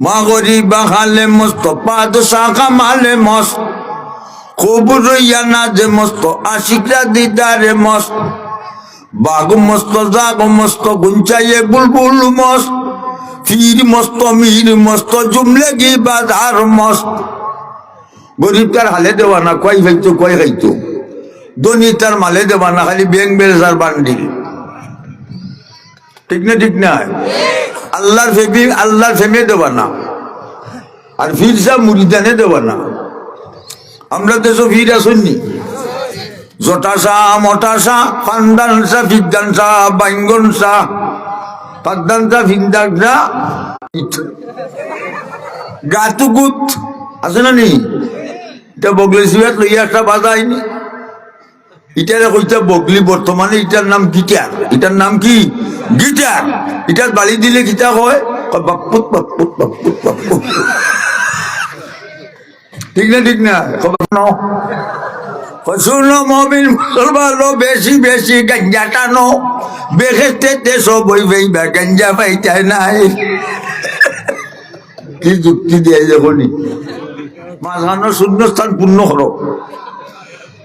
মা গরিবা খালে মস্ত পাদশা কামালে মস্ত। খুব রইয়া না যে মস্ত, আশিকরা দিদারে মস্ত। বাঘ মস্ত, জাগ মস্ত, গুঞ্চাইয়ে বুলবুল মস্ত। ফির মস্ত, মির মস্ত, জুমলে গি বাজার মস্ত। গরিব তার হালে দেওয়া না, কয় খাইতো কয় খাইতো ধনী তার মালে দেওয়া না, খালি ব্যাংক বেলসার বান্ডিল। ঠিক না ঠিক না? আল্লাহর ফেমি আল্লাহর ফেমে দেওয়া না। আর ফিরসা মুরিদানে দেওয়া না। আমরা দেশও ফির আসুননি। জটাসা মটাসা ফান্দানসা ফিদ্দানসা বাইঙ্গনসা পাদ্দানসা ফিন্দানসা গাতুগুত আছে না নি এটা বগলি সিবাত লইয়া একটা বাধা আইনি এটার কইটা বগলি বর্তমানে এটার নাম গিটার। এটার নাম কি? গিটার। এটার বালি দিলে গিটার হয়? কয় বাপ্পুত বাপ্পুত বাপ্পুত বাপ্পুত ঠিক না ঠিক না? নাই। কি যুক্তি শূন্যস্থান পূর্ণ করো।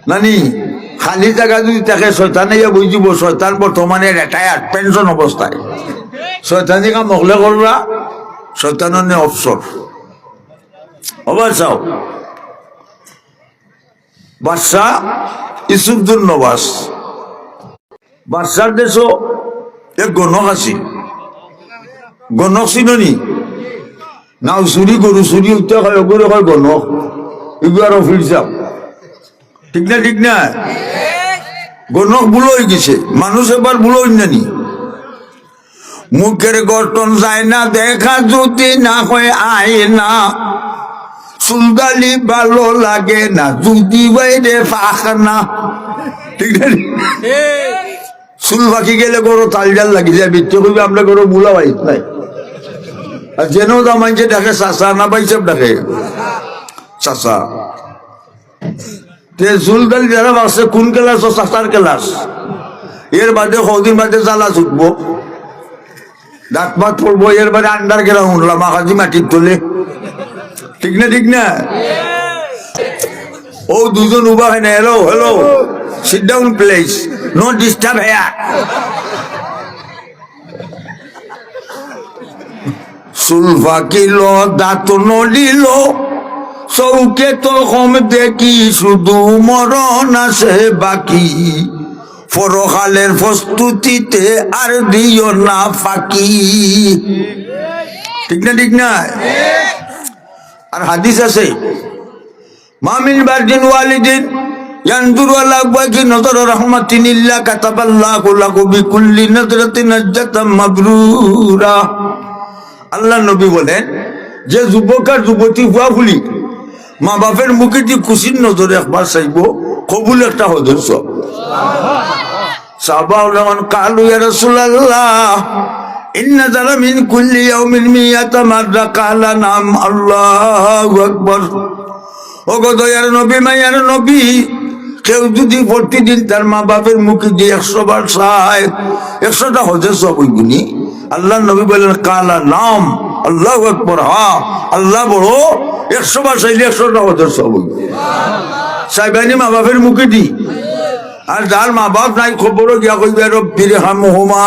নানি খালি জায়গা যদি তাকে শয়তানে ইয়া বুঝিব শয়তান বর্তমানে রেটায়ার পেনশন অবস্থায় শয়তানি কাম মহলে করবা শয়তানের নে অবসর চাও বাদশাহ ইসুফদুল নবাস বাদশার দেশ এক গণক আছিল। গণক চিননি নাও চুরি গরু চুরি উঠতে হয় গণক। এগুলো অফিস যাও ঠিক না ঠিক না? গণক ভুল হয়ে গেছে। মানুষ এবার ভুল নানি মুখের গঠন যায় না, দেখা যদি না হয়, আয় না। চুলদালি ভালো লাগে না, যদি বাইরে ফাঁক না। ঠিক না চুল ফাঁকি গেলে গরু তাল জাল লাগি যায় বিচ্ছে করবি আমরা গরু বুলা বাইত নাই। আর যেন দামাইছে ডাকে, চাচা না পাইছে ডাকে। চাচা। তে চুলদালি যারা আছে কোন ক্লাস ও চাচার ক্লাস এর বাদে কদিন বাদে জ্বালা ছুটবো দাঁত মাত পড়ব, এর বাদে আন্ডার গ্রাউন্ড লামাখাজি মাটির তোলে। ঠিক না ঠিক না? ও দুজন উবা হয় না hello hello sit down place no disturb here সুলফা কিলো দাঁত নলিল চৌকে তো কম দেখি শুধু মরণ আছে বাকি পরকালের প্রস্তুতিতে আর দিও না ফাঁকি ঠিক না ঠিক না আর হাদিস আছে মামিন বারদিন ওয়ালিদিন ينظر على وجه نظر رحمة إلا كتب الله له بكل نظرة نجة مبرورا আল্লাহ নবী বলেন যে যুবক আর যুবতী হুয়া ফুলি মা বাপের মুখে দিয়ে খুশির নজরে একবার চাইব, কবুল একটা হদর্শ সাহবা রহমান কালু যারা মিন কুল্লি কালা নাম নবী নবী যদি মা বাপের একশোটা হজের সব আল্লাহ নবী বলেন কালা নাম আল্লাহ একবার হা। আল্লাহ বড়, একশো বার চাইলে একশোটা হজের সব সাইবানি মা বাপের মুখে দি। আর যার মা বাপ নাই খবর গিয়া কইবে রব্বির হামহুমা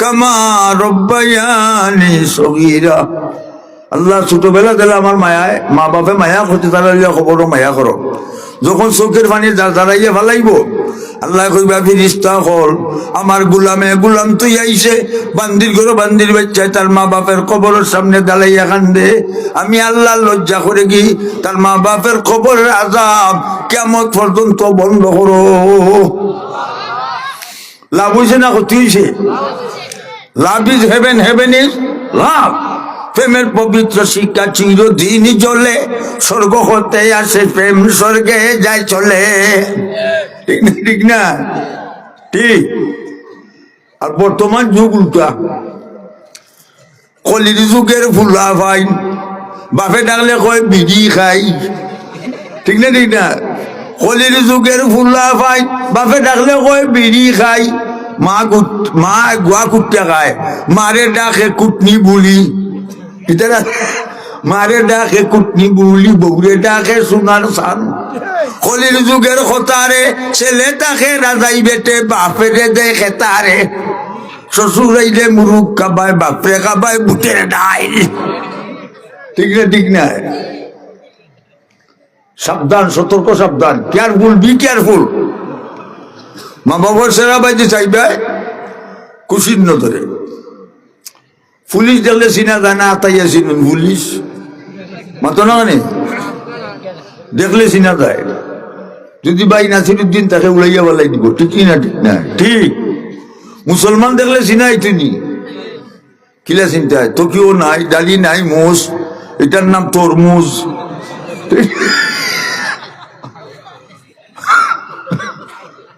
কামা রব্বায়ানি সগীরা। আল্লাহ ছোটবেলা দিলে আমার মায়ায় মা বাপে মায়া করতে তারা খবর মায়া করো। যখন চোখের পানি দাঁড়াইয়ে ভালাইব আল্লাহ কইবা ফিরিস্তা হল। আমার গুলামে গুলাম তুই আইছে বান্দির ঘরে বান্দির বাচ্চায় তার মা বাপের কবরের সামনে দাঁড়াইয়া কান্দে। আমি আল্লাহ লজ্জা করে কি? তার মা বাপের কবরের আজাব কেমন পর্যন্ত বন্ধ করো। লাভ হয়েছে না ক্ষতি হয়েছে love is heaven heaven is love. প্রেমের পবিত্র শিক্ষা চিরদিন জ্বলে, স্বর্গ হতে আসে প্রেম, স্বর্গে যায় চলে। ঠিক না ঠিক না? ঠিক। আর বর্তমান যুগ উল্টা। কলির যুগের ফুলা ভাই, বাপে ডাকলে কয়, বিড়ি খাই। ঠিক না ঠিক না? কলির যুগের ফুলা ভাই, বাপে ডাকলে কয়, বিড়ি খাই। মা মা গুয়া কুটতে খায়। মারে ডাকে কুটনি বুলি। ইতারা মারে ডাকে কুটনি বুলি বৌরে ডাকে সোনার সান কলির যুগের খতারে ছেলে তাকে রাজাই বেটে বাপেরে দে খেতারে শ্বশুর আইলে মুরুখ কাবায় বাপরে কাবায় বুটের ডাইল ঠিক না ঠিক না সাবধান সতর্ক সাবধান কেয়ারফুল বি কেয়ারফুল মা বাবার সেরা বাইতে চাইবে কুশির নজরে পুলিশ দেখলে চিনা যায়, না আতাইয়া চিনুন। পুলিশ? মাতো না মানে? দেখলে চিনা যায়। যদি ভাই নাসিরুদ্দিন তাকে উড়াইয়া বলাই দিব ঠিকই না, ঠিক না? ঠিক। মুসলমান দেখলে চিনাই তুমি কিলা চিন্তায় তকিও নাই, ডালি নাই, মোষ। এটার নাম তরমুজ।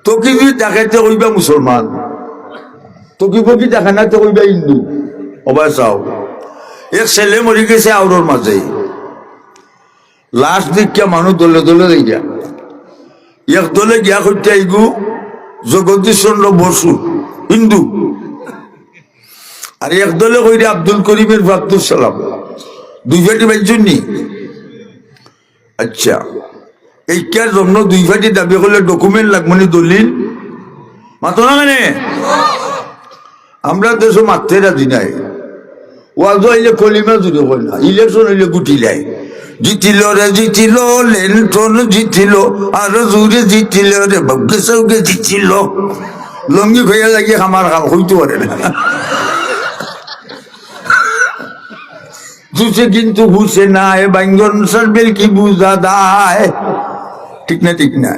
তকি যদি দেখাইতে কইবা মুসলমান, তকি বকি দেখা না তো কইবা হিন্দু। অবাই চাও এক ছেলে মরি গেছে আউরর মাঝে লাস্ট দিকিয়া মানুষ দলে দলে যাইয়া এক দলে গিয়া করতে আইগু জগদীশ চন্দ্র বসু হিন্দু। আর এক দলে কইরে আব্দুল করিমের আব্দুল সালাম। দুই ফাটি বাইজন নি? আচ্ছা। এই কার জন্য দুই ফাটি দাবি করলে ডকুমেন্ট লাগবে নি দলিল। মাতো না মানে আমরা দেশ মারতে রাজি নাই। ওয়াজ হইলে কলিমা জুড়ে কই না ইলেকশন হইলে গুটি লাই। জিতিল রে, জিতিল, লেন্টন জিতিল, আর জুড়ে জিতিল রে ভগ্গে সৌগে জিতিল। লঙ্গি ভেয়া লাগিয়ে আমার কাম হইতে পারে না। জুসে কিন্তু হুসে নাই বাইঙ্গন সার্বেল কি বুঝা দায়। ঠিক না ঠিক না?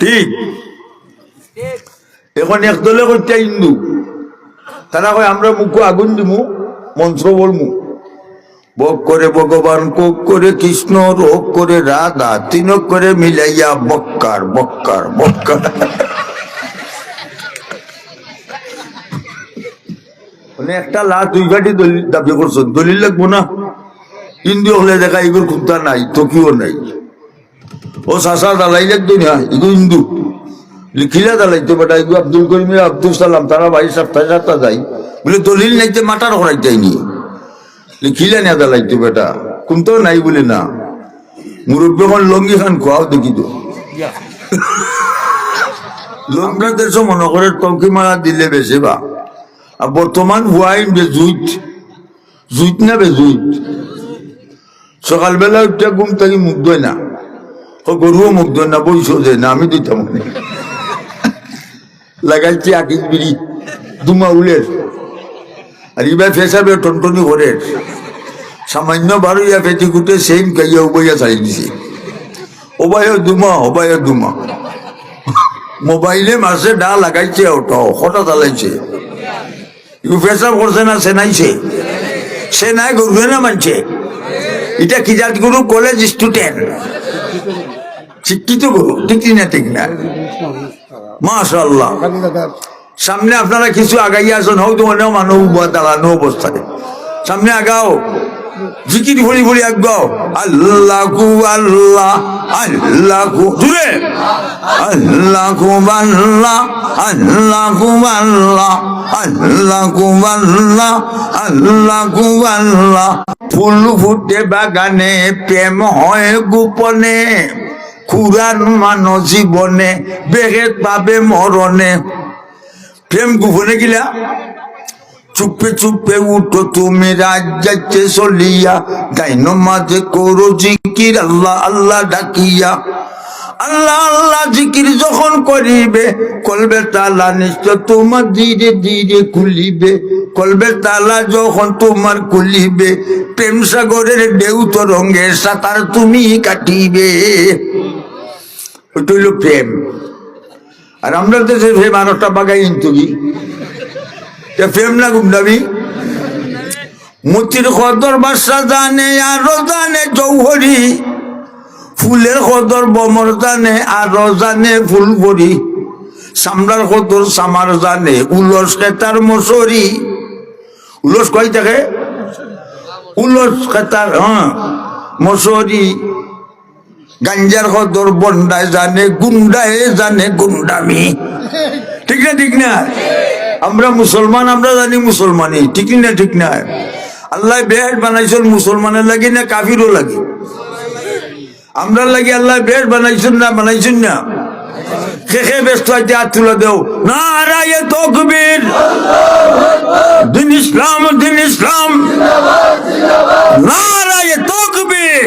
ঠিক। এখন একদলে করতে হিন্দু তারা কয়, আমরা মুখ আগুন দিমু। মন্ত্র বলমু বক করে ভগবান, কোক করে কৃষ্ণ, রোগ করে রাধা, তিনক করে মিলাইয়া বক্কার বক্কার বক্কার। মানে একটা লাশ, দুই ঘাটি দলিল দাবি করছ, দলিল লাগবো না? হিন্দু হলে দেখা এগুলো খুঁজতা নাই তকিও নাই। ও শাসা দালাই লাগতো না এগুলো হিন্দু। লিখিলা দালাইতো বেটা এগুলো আব্দুল করিম আব্দুল সালাম, তারা ভাই সপ্তাহে সাতটা যাই বলে, দলিল নাইতে মাটার করাই যায়নি লিখিলা না দালাইতো বেটা কোনটাও নাই বলে না। মুরব্বী এখন লঙ্গি খান, খোয়াও দেখি তো। লঙ্গা দেশ মনে করে টঙ্কি মারা দিলে বেশি বা। আর বর্তমান হুয়াইন বে জুইট জুইট না বে জুইট সকালবেলা উঠে ঘুম থাকি মুখ দই না। গরুও মুখ দই না বইসো না, আমি দিতাম না লাগাইছি আকিস বিড়ি দুমা উলের। আর ইবার ফেসাবে টনটনি করে। সামান্য বারো ইয়া ফেটি কুটে সেম কাইয়া উবাইয়া ছাড়ি দিছে। ওবাইও দুমা ওবাইও দুমা মোবাইলে মাসে ডা লাগাইছে ওটা হঠাৎ চালাইছে ইউ পেশাব করছে না সে নাইছে সে নাই করবে না মানছে। এটা কি জাত গুরু কলেজ স্টুডেন্ট শিক্ষিত গুরু ঠিক না ঠিক না। মাশাল্লাহ সামনে আপনারা কিছু আগাইয়া আছেন হয়তো মনেও মানব দাঁড়ানো অবস্থায়। সামনে আগাও। জিকির ভরি ভরি আগাও। আল্লাহ আল্লাহ আল্লাহ জুড়ে। আল্লাহ আল্লাহ আল্লাহ আল্লাহ আল্লাহ আল্লাহ আল্লাহ আল্লাহ। ফুল ফুটে বাগানে, প্রেম হয় গোপনে। কুরান মানো জীবনে বেগেত পাবে মরণে। প্রেম গোপনে গিলা? চুপে চুপে উঠো তুমি রাজ যাচ্ছে চলিয়া। গাইন মাঝে করো জিকির, আল্লাহ আল্লাহ ডাকিয়া। আল্লাহ আল্লাহ জিকির যখন করিবে, কলবে তালা নিশ্চয় তোমার ধীরে ধীরে খুলিবে। কলবে তালা যখন তোমার খুলিবে, প্রেম সাগরের ঢেউ তরঙ্গে সাঁতার তুমি কাটিবে। ওইটা হইল প্রেম। আর আমরা দেশে প্রেম আরোটা বাগাই ইন্তুবি প্রেম না গুন্ডাবি মতির কদর বাসা জানে আরও জানে জৌহরি। ফুলের কদর বমর জানে আরও জানে ফুল ভরি সামলার কদর সামার জানে, উলস কেতার মশরি উলস কই থাকে উলস কেতার হ্যাঁ মশরি গাঞ্জার কদর বন্ডায় জানে, গুন্ডায় জানে গুন্ডামি। ঠিক না ঠিক না? আমরা মুসলমান, আমরা জানি মুসলমানই ঠিক না ঠিক না? আল্লাহ বেহেট বানাইছেন মুসলমানের লাগি না কাফিরও লাগে? আমরা লাগি আল্লাহ বেহেট বানাইছেন না বানাইছেন না? খেখে ব্যস্ত আছে হাত তুলে দেও। না রায় তকবীর। দিন ইসলাম ইসলাম না রায় তকবীর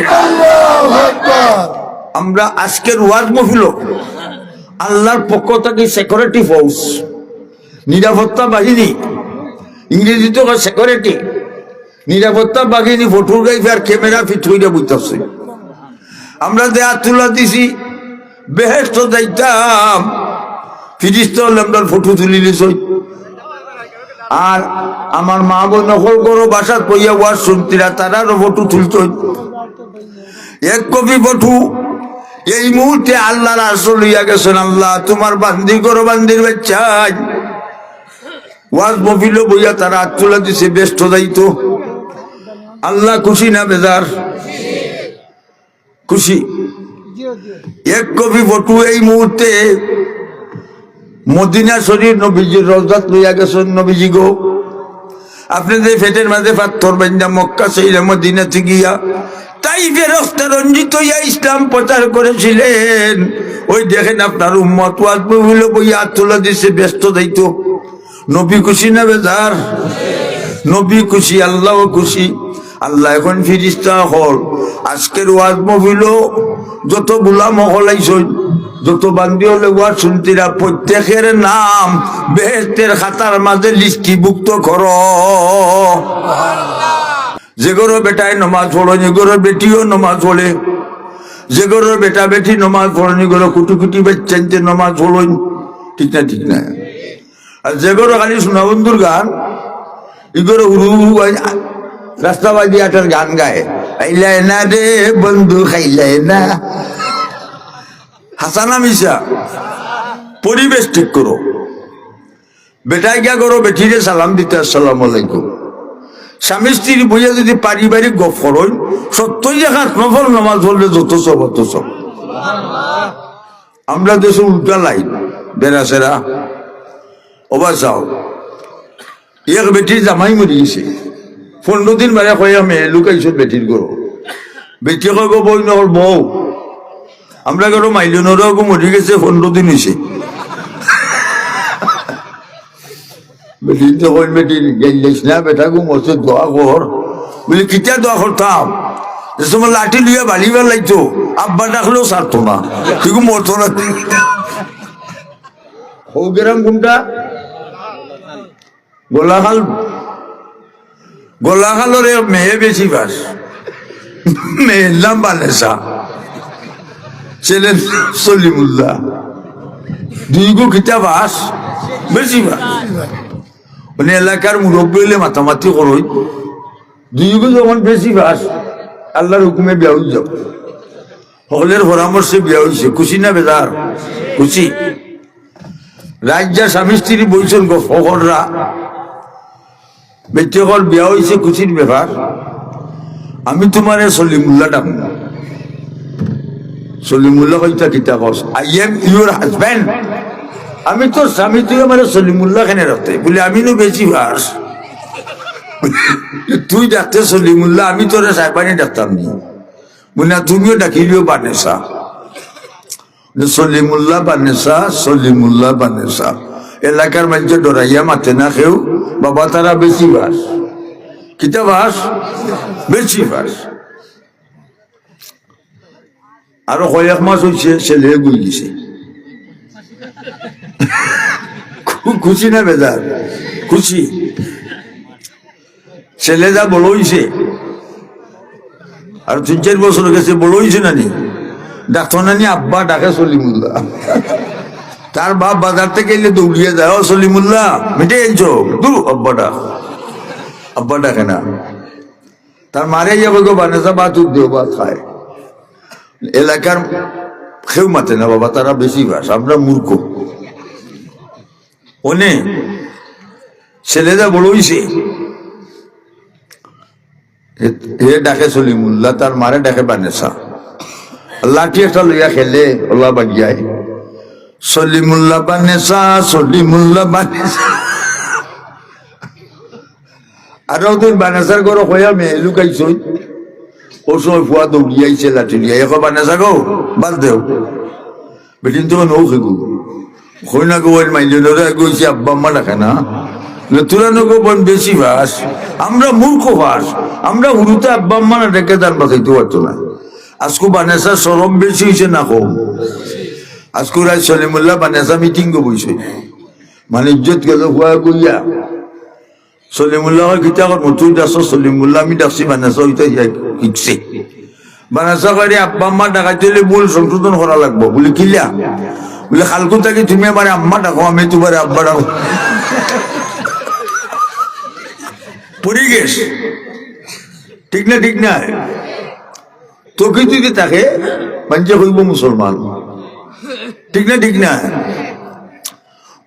আমরা আজকের ওয়াজ মহিল আল্লাহর পক্ষ থেকে সিকিউরিটি ফোর্স নিরাপত্তা বাহিনী ইংরেজিতে সিকিউরিটি নিরাপত্তা বাহিনী ফটোর গাইবে আর ক্যামেরা ফিট হইয়া বুঝতেছে। আমরা দেয়া তুলা দিছি বেহেস্ত যাইতাম ফিরিস্ত আমরা ফটো তুলি নিছই আর আমার মা বোন নকল করো বাসার কইয়া ওয়ার শুনতিরা, তারারও ফটো তুলত। এক কপি ফটো এই মুহূর্তে আল্লাহ আসল লইয়া গেছেন, আল্লাহ তোমার বান্দি করো, বান্দির বাচ্চাই ওয়াজ মফিল বইয়া তারা হাত তুলে দিছে, ব্যস্ত যাইতো। আল্লাহ খুশি না বেজার? খুশি? এক কবি বটু এই মুহূর্তে মদিনা শরীর নবীজির রজাত লইয়া গেছেন, নবীজি গো। আপনি যে ফেটের মাঝে পাথর বান্ধা মক্কা সেই মদিনাতে গিয়া তাই ফেরস্তা রঞ্জিত হইয়া ইসলাম প্রচার করেছিলেন। ওই দেখেন আপনার উম্মত বইল বইয়া তোলা দিছে, ব্যস্ত দায়িত্ব নবী খুশি না বেজার? নবী খুশি, আল্লাহ খুশি। আল্লাহ এখন ফিরিস্তা হল। আজকের ওয়াজ মহিল যত বুলা মহলাইছই যত বান্দি হলে ওয়াজ শুনতিরা প্রত্যেকের নাম বেহেস্তের খাতার মাঝে লিস্টিভুক্ত কর। যে গরো বেটায় নমাজ পড়ো যে বেটিও নমাজ পড়ে। যে গরো বেটা বেটি নমাজ পড়ো যে গরো কুটি কুটি বেচাইতে নমাজ পড়ো ঠিক না ঠিক না। আর যে গরো খালি সোনা বন্ধুর গান। ইগোরো উরু উরু রাস্তাবাজি আটার গান গায়। খাইলাই না রে বন্ধু খাইলাই না। হাসানা মিশা পরিবেশ ঠিক করো। বেটায় গিয়া করো, বেটিরে সালাম দিতে আসসালাম আলাইকুম। স্বামী স্ত্রীর বইয়া যদি পারিবারিক গপ করো সত্যই জায়গা নফল নামাজ পড়লে যত সব অত সব আমরা দেশে উল্টা লাইন বেড়াছেরা অবাস যাও। এক বেটির জামাই মরি গেছে পনেরো দিন বারে কয়ে, আমি লুকাইছো বেটির গরো বেটি কয় বই নহল বউ আমরা গরো মাইলনেরও মরি গেছে, পনেরো দিন হয়েছে বেটি তখন বেটি গেলিস না বেটা গো, মরছে দোয়া কর বলি কিতা দোয়া করতাম সময় লাঠি লইয়া বালিবার লাগতো আব্বা ডাকলেও সারতো না। তুই মরতো না। ও গেরাম কোনটা গোলাখাল গোলাখালরে মেয়ে বেশি বাস। মেয়ের নাম বানেসা ছেলের সলিমুল্লাহ। দুই গো খিতা বাস? বেশি বাস। মানে এলাকার মুরব্বী হলে মাতামাতি করই। দুই গো যখন বেশি বাস, আল্লাহর হুকুমে বিয়া হয়ে যাব হলের পরামর্শে বিয়া হয়েছে খুশি না বেদার খুশি। রাজ্যা স্বামী স্ত্রী বলছেন গো ফকররা। বিয়া হয়েছে খুশির ব্যাপার। আমি তোমার সলিমুল্লাহ ডাক সলিমুল্লাহ কইতা কিতা কস? আই এম ইউর হাজব্যান্ড আমি তোর স্বামী, তুই আমার সলিমুল্লাহ কেন রাখতে বলে, আমি নো বেশি ভাস তুই ডাকতে সলিমুল্লাহ, আমি তোরে সাহেবানি ডাকতাম নি। বলে তুমিও ডাকিলিও বানেসা। সলিমুল্লাহ বানেসা সলিমুল্লাহ বানেসা। এলাকার মানুষ ডরাইয়া মাতে না কেউ। বাবা তারা বেশি বাস কিতা বাস বেশি বাস আরও কয়েক মাস হয়েছে ছেলে খুব খুশি না বেজার? খুশি। ছেলে যা হয়েছে আর তিন চার বছর গেছে বড় হয়েছে না ডাক্তার নানি, আব্বা ডাকে সলিমুল্লাহ। তার বাপ বাজার থেকে এলে দৌড়িয়ে যায়, ও সলিমুল্লাহ, মিটে গেছো? দু আব্বা ডাক। আব্বা ডাকে না। তার মারে যাবে গো বানেসা ভাত দেও ভাত খায়। এলাকার কেউ মাতে না, বাবা, তারা বেশি বাস আমরা মূর্খ। ওনে ছেলেরা বড় হইছে হে ডাকে সলিমুল্লাহ তার মারে ডাকে বানেসা লাঠি একটা লইয়া খেলে ওলা বাগিয়ায় সলিমুল্লাহ বানেসা সলিমুল্লাহ বানেসা আর তুই বানাসার ঘর হইয়া মেয়ে লুকাইছই ও সময় ফুয়া দৌড়িয়াইছে লাঠি লিয়া এখন বানাসা গো বাদ দেও বেটিন তো নৌ খেগু ওই মাইলে ধরে গইছে আব্বা আম্মা ডাকে না তোরা নগো বন বেশি ভাস আমরা মূর্খ ভাস আমরা হুরুতে আব্বা আম্মা না ডেকে তার বাঁচাইতে না আজকু বানেসা সরম বেশি হয়েছে না কম আজকু রাজ সলিমুল্লাহ বানেসা মিটিং গো বইছে মানে ইজ্জত গেল হুয়া গইয়া সলিমুল্লাহ কিতা দাস সলিমুল্লাহ আমি ডাকছি বানেসা হইতে শিখছে বানাসা করে আব্বা আম্মা ডাকাইতে হলে ভুল সংশোধন করা লাগবো বলে কিলা বলে খালকু থাকি তুমি আমার আম্মা ডাকো আমি তোমার আব্বা ডাকো পড়ে গেছ ঠিক না ঠিক না তোকে যদি থাকে পাঞ্জে হইব মুসলমান ঠিক না ঠিক না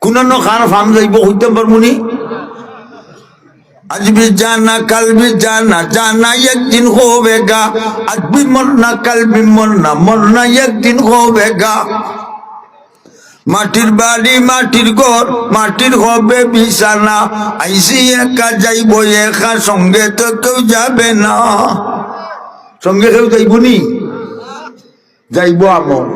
কোন খান ফার্ম যাইব হইতে পারবনি आज भी जाना कल भी जाना जाना एक दिन होवेगा आज भी मरना कल भी मरना मरना एक दिन होवेगा মাটির বাড়ি মাটির ঘর, মাটির হবে বিছানা। আইসি একা যাইব, একা সঙ্গে তো কেউ যাবে না। সঙ্গে কেউ যাইব নি? যাইব আমর